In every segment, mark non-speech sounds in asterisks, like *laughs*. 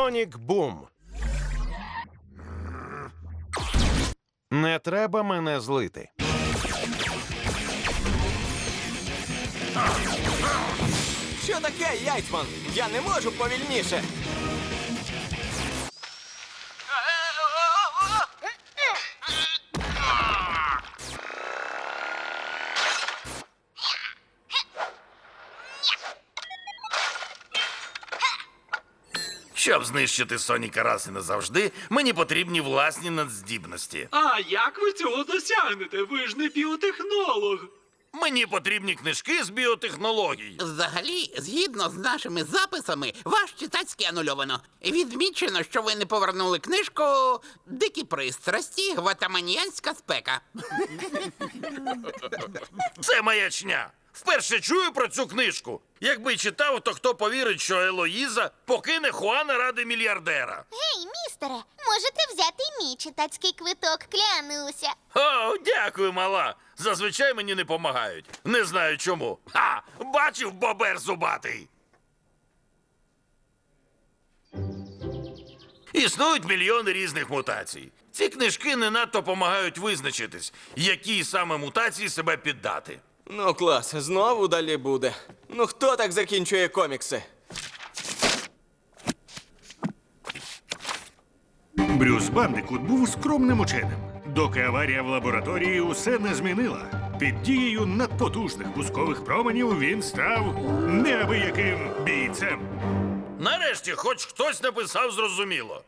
Сонік Бум. Не треба мене злити. Що таке, Яйцман? Я не можу повільніше. Щоб знищити Соніка раз і назавжди, мені потрібні власні надздібності. А як ви цього досягнете? Ви ж не біотехнолог. Мені потрібні книжки з біотехнологій. Взагалі, згідно з нашими записами, ваш читацький анульовано. Відмічено, що ви не повернули книжку Дикі пристрасті, гватаманіянська спека. Це маячня. Вперше чую про цю книжку. Якби читав, то хто повірить, що Елоїза покине Хуана ради мільярдера. Гей, містере, можете взяти мій читацький квиток, клянуся. О, дякую, мала. Зазвичай мені не помагають. Не знаю чому. Ха! Бачив бобер зубатий. Існують мільйони різних мутацій. Ці книжки не надто допомагають визначитись, які саме мутації себе піддати. Ну, клас, знову далі буде. Ну хто так закінчує комікси? Брюс Бандикут був скромним ученим, доки аварія в лабораторії усе не змінила. Під дією надпотужних пускових променів він став неабияким бійцем. Нарешті, хоч хтось написав зрозуміло.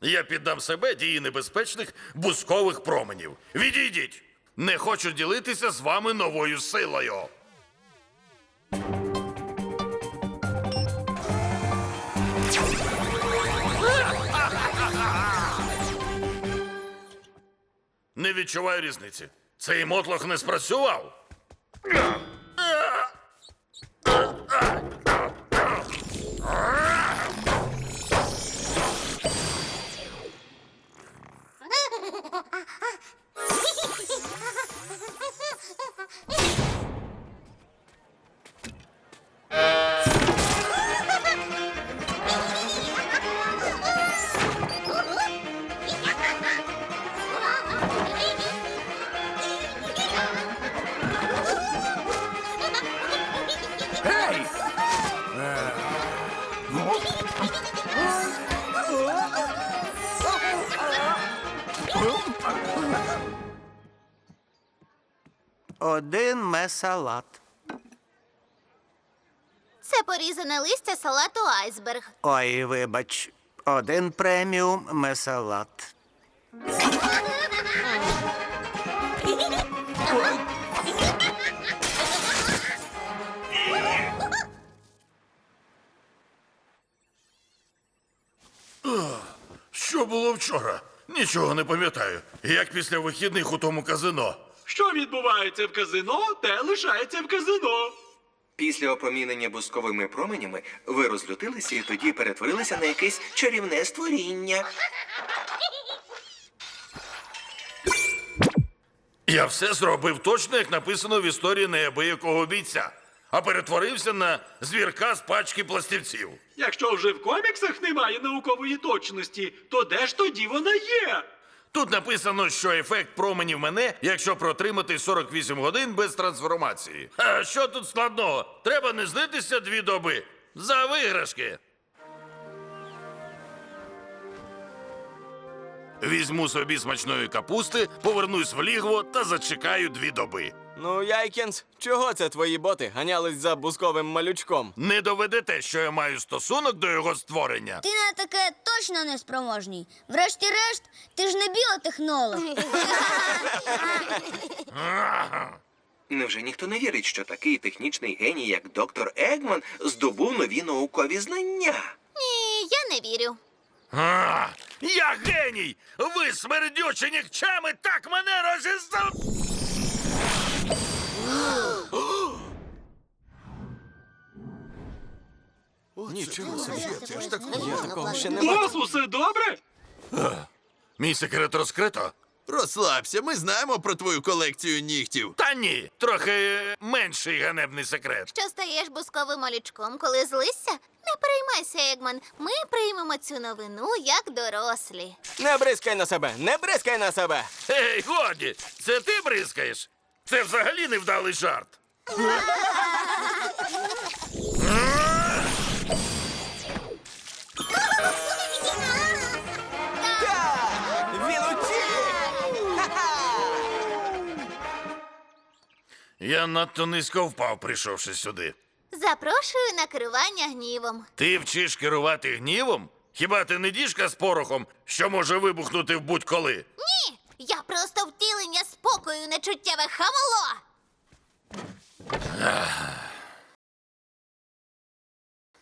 Я піддам себе дії небезпечних бускових променів. Відійдіть! Не хочу ділитися з вами новою силою. Не відчуваю різниці. Цей мотлох не спрацював. *laughs* Mm-hmm. Один месалат. Це порізане листя салату айсберг. Ой, вибач, один преміум месалат. Що було вчора? Нічого не пам'ятаю. Як після вихідних у тому казино. Що відбувається в казино, те лишається в казино. Після опромінення бусковими променями ви розлютилися і тоді перетворилися на якесь чарівне створіння. Я все зробив точно, як написано в історії неабиякого бійця, а перетворився на звірка з пачки пластівців. Якщо вже в коміксах немає наукової точності, то де ж тоді вона є? Тут написано, що ефект променів мене, якщо протримати 48 годин без трансформації. А що тут складного? Треба не знитися дві доби. За виграшки. Візьму собі смачної капусти, повернусь в лігво та зачекаю дві доби. Ну, Яйкінс, чого це твої боти ганялись за бусковим малючком? Не доведете, що я маю стосунок до його створення. Ти на таке точно не спроможний. Врешті-решт, ти ж не біотехнолог. *laughs* Невже ніхто не вірить, що такий технічний геній, як доктор Егман, здобув нові наукові знання? Ні, я не вірю. А, я геній! Ви смердючі нікчами так мене розізнав! Нічого собі. Я такого ще не У бачив. вас усе добре? Мій секрет розкрито. Розслабся, ми знаємо про твою колекцію нігтів. Та ні, трохи менший ганебний секрет. Що стаєш бусковим олічком, коли злишся? Не переймайся, Егман. Ми приймемо цю новину як дорослі. Не бризкай на себе, не бризкай на себе. Ей, годі, це ти бризкаєш? Це взагалі невдалий жарт. Так! Він утік! Я надто низько впав, прийшовши сюди. Запрошую на керування гнівом. Ти вчиш керувати гнівом? Хіба ти не діжка з порохом, що може вибухнути в будь-коли? Ні, втілення спокою, нечуттєве хамоло.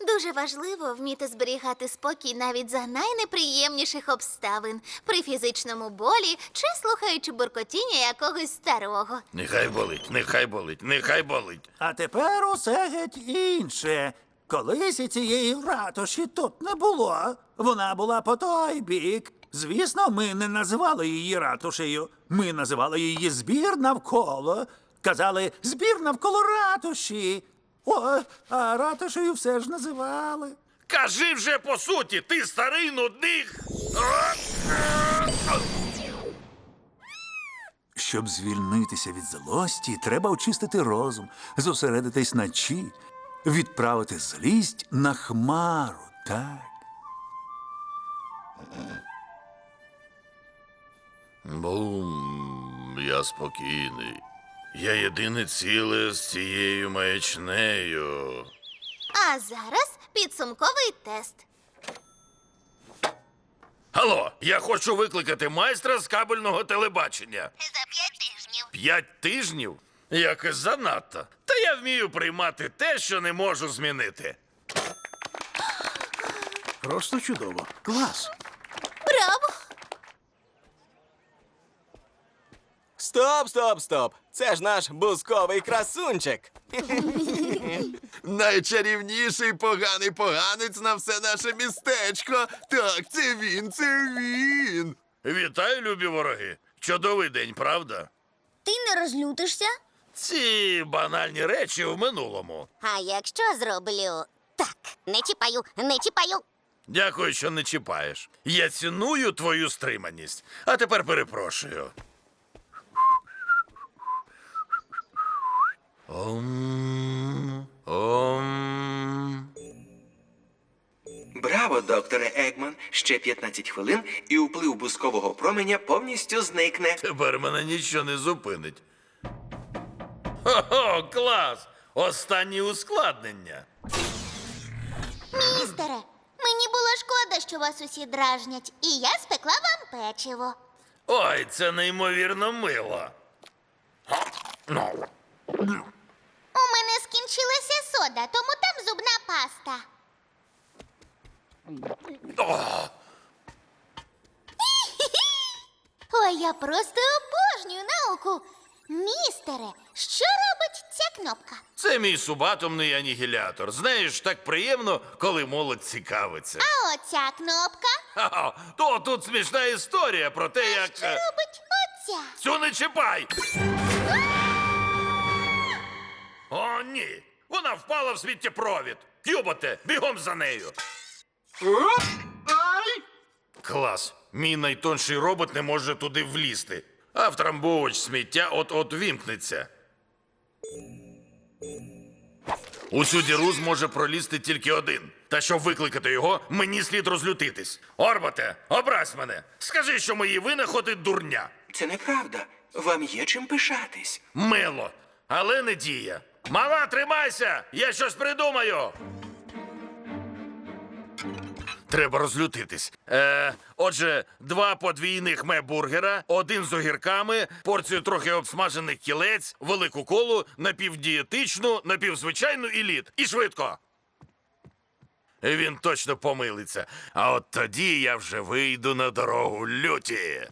Дуже важливо вміти зберігати спокій навіть за найнеприємніших обставин при фізичному болі чи слухаючи буркотіння якогось старого. Нехай болить, нехай болить, нехай болить. А тепер усе геть інше. Колись і цієї ратуші тут не було. Вона була по той бік. Звісно, ми не називали її ратушею. Ми називали її збір навколо. Казали збір навколо ратуші. О, а ратушею все ж називали. Кажи вже по суті, ти старий нудник. Щоб звільнитися від злості, треба очистити розум, зосередитись на чі, відправити злість на хмару, так. Бум, я спокійний. Я єдине ціле з цією маячнею. А зараз підсумковий тест. Алло, я хочу викликати майстра з кабельного телебачення. За п'ять тижнів. П'ять тижнів? Якось занадто. Та я вмію приймати те, що не можу змінити. Просто чудово. Клас. Браво! Стоп, стоп, стоп! Це ж наш бусковий красунчик. Найчарівніший поганий поганець на все наше містечко. Так, це він, це він. Вітаю, любі вороги. Чудовий день, правда? Ти не розлютишся? Ці банальні речі в минулому. А якщо зроблю так, не чіпаю, не чіпаю. Дякую, що не чіпаєш. Я ціную твою стриманість. А тепер перепрошую. Ом, ом. Браво, докторе Егман. Ще 15 хвилин, і вплив бускового променя повністю зникне. Тепер мене нічого не зупинить. Хо-хо, клас! Останні ускладнення. Містере, мені було шкода, що вас усі дражнять, і я спекла вам печиво. Ой, це неймовірно мило. У мене скінчилася сода, тому там зубна паста. Ой, я просто обожнюю науку. Містере, що робить ця кнопка? це мій субатомний анігілятор. Знаєш, так приємно, коли молодь цікавиться. А оця кнопка Ха-ха, То тут смішна історія про те, як. що е, робить оця. Цю не чіпай! О, ні! Вона впала в сміттєпровід. Кюботе, бігом за нею. Оп! Ай! Клас. Мій найтонший робот не може туди влізти. А втрамбовувач сміття от-от вімкнеться. У цю діру зможе пролізти тільки один. Та щоб викликати його, мені слід розлютитись. Орботе, образь мене. Скажи, що мої винаходи дурня. Це неправда. Вам є чим пишатись. Мило, але не діє. Мала, тримайся! Я щось придумаю. Треба розлютитись. Е, отже, два подвійних мебургера, один з огірками, порцію трохи обсмажених кілець, велику колу, напівдієтичну, напівзвичайну і лід. І швидко. Він точно помилиться. А от тоді я вже вийду на дорогу люті.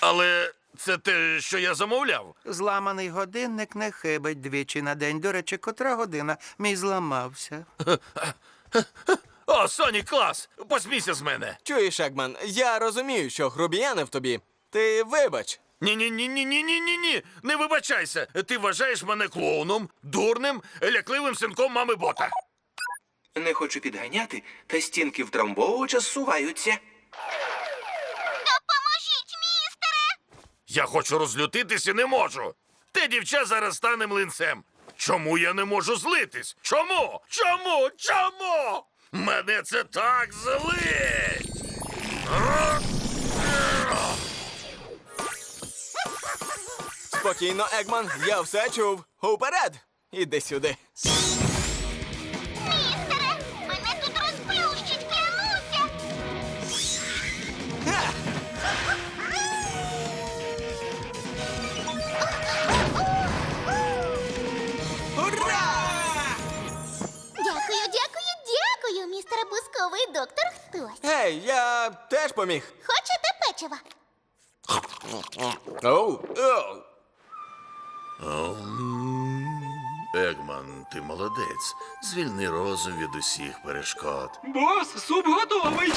Але це те, що я замовляв. Зламаний годинник не хибить двічі на день. До речі, котра година мій зламався. О, Сонік, клас! Посмійся з мене. Чуєш, Егман, я розумію, що грубіяни в тобі. Ти вибач. Ні, ні, ні, ні, ні, ні, ні, ні. Не вибачайся. Ти вважаєш мене клоуном, дурним, лякливим синком мами бота. Не хочу підганяти, та стінки втрамбовувача зсуваються. Я хочу розлютитись і не можу. Те дівча зараз стане млинцем. Чому я не можу злитись? Чому? Чому? Чому? Мене це так злить! Спокійно, Егман, я все чув. Уперед! Іди сюди. Гей, я теж поміг. Хочете печива? Оу, оу. Егман, ти молодець. Звільни розум від усіх перешкод. Бос, суп готовий.